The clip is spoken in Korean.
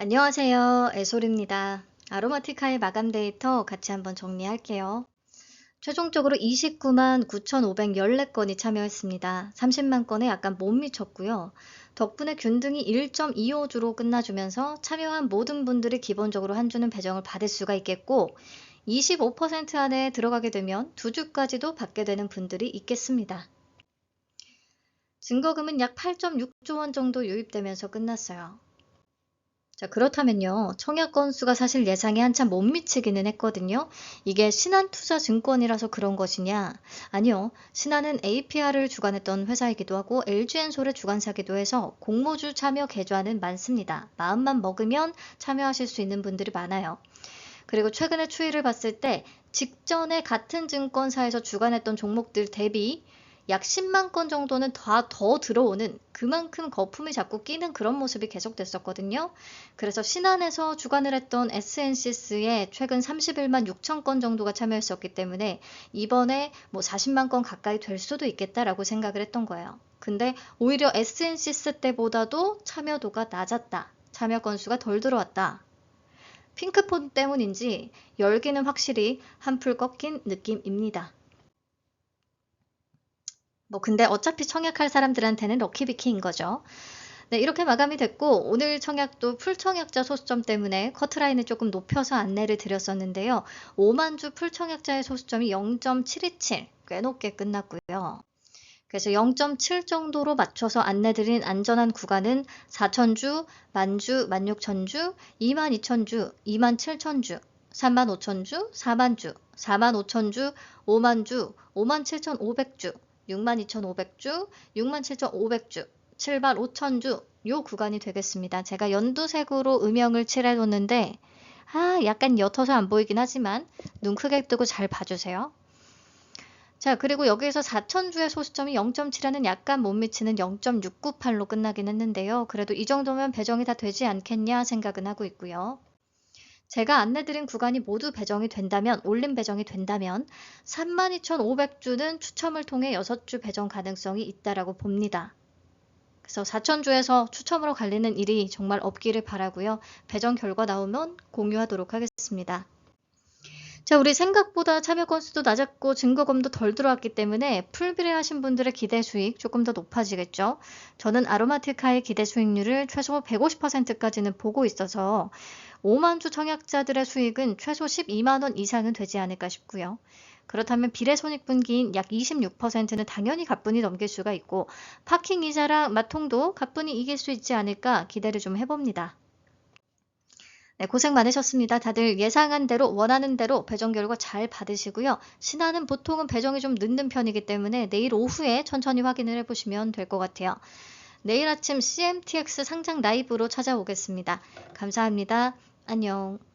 안녕하세요. 애솔입니다. 아로마티카의 마감 데이터 같이 한번 정리할게요. 최종적으로 29만 9,514건이 참여했습니다. 30만 건에 약간 못 미쳤고요. 덕분에 균등이 1.25주로 끝나주면서 참여한 모든 분들이 기본적으로 한 주는 배정을 받을 수가 있겠고 25% 안에 들어가게 되면 두 주까지도 받게 되는 분들이 있겠습니다. 증거금은 약 8.6조 원 정도 유입되면서 끝났어요. 자, 그렇다면요. 청약 건수가 사실 예상에 한참 못 미치기는 했거든요. 이게 신한투자증권이라서 그런 것이냐? 아니요. 신한은 APR을 주관했던 회사이기도 하고 LG엔솔의 주관사기도 해서 공모주 참여 계좌는 많습니다. 마음만 먹으면 참여하실 수 있는 분들이 많아요. 그리고 최근에 추이를 봤을 때 직전에 같은 증권사에서 주관했던 종목들 대비 약 10만 건 정도는 다 더 들어오는 그만큼 거품이 자꾸 끼는 그런 모습이 계속됐었거든요. 그래서 신한에서 주관을 했던 SNCS에 최근 31만 6천 건 정도가 참여했었기 때문에 이번에 뭐 40만 건 가까이 될 수도 있겠다라고 생각을 했던 거예요. 근데 오히려 SNCS 때보다도 참여도가 낮았다. 참여 건수가 덜 들어왔다. 핑크폰 때문인지 열기는 확실히 한풀 꺾인 느낌입니다. 뭐 근데 어차피 청약할 사람들한테는 럭키비키인 거죠. 네, 이렇게 마감이 됐고 오늘 청약도 풀청약자 소수점 때문에 커트라인을 조금 높여서 안내를 드렸었는데요. 5만 주 풀청약자의 소수점이 0.727, 꽤 높게 끝났고요. 그래서 0.7 정도로 맞춰서 안내드린 안전한 구간은 4천주, 만주, 16,000주, 22,000주, 27,000주, 35,000주, 4만주, 45,000주, 5만주, 57,500주, 62,500주, 67,500주, 75,000주 요 구간이 되겠습니다. 제가 연두색으로 음영을 칠해뒀는데 아 약간 옅어서 안 보이긴 하지만 눈 크게 뜨고 잘 봐주세요. 자 그리고 여기에서 4,000주의 소수점이 0.7에는 약간 못 미치는 0.698로 끝나긴 했는데요. 그래도 이 정도면 배정이 다 되지 않겠냐 생각은 하고 있고요. 제가 안내드린 구간이 모두 배정이 된다면, 올림 배정이 된다면 32,500주는 추첨을 통해 6주 배정 가능성이 있다라고 봅니다. 그래서 4,000주에서 추첨으로 갈리는 일이 정말 없기를 바라고요. 배정 결과 나오면 공유하도록 하겠습니다. 자, 우리 생각보다 참여 건수도 낮았고 증거금도 덜 들어왔기 때문에 풀비례 하신 분들의 기대 수익 조금 더 높아지겠죠. 저는 아로마티카의 기대 수익률을 최소 150%까지는 보고 있어서 5만 주 청약자들의 수익은 최소 12만 원 이상은 되지 않을까 싶고요. 그렇다면 비례 손익분기인 약 26%는 당연히 가뿐히 넘길 수가 있고 파킹 이자랑 마통도 가뿐히 이길 수 있지 않을까 기대를 좀 해봅니다. 네, 고생 많으셨습니다. 다들 예상한 대로 원하는 대로 배정 결과 잘 받으시고요. 신한은 보통은 배정이 좀 늦는 편이기 때문에 내일 오후에 천천히 확인을 해보시면 될 것 같아요. 내일 아침 CMTX 상장 라이브로 찾아오겠습니다. 감사합니다. 안녕.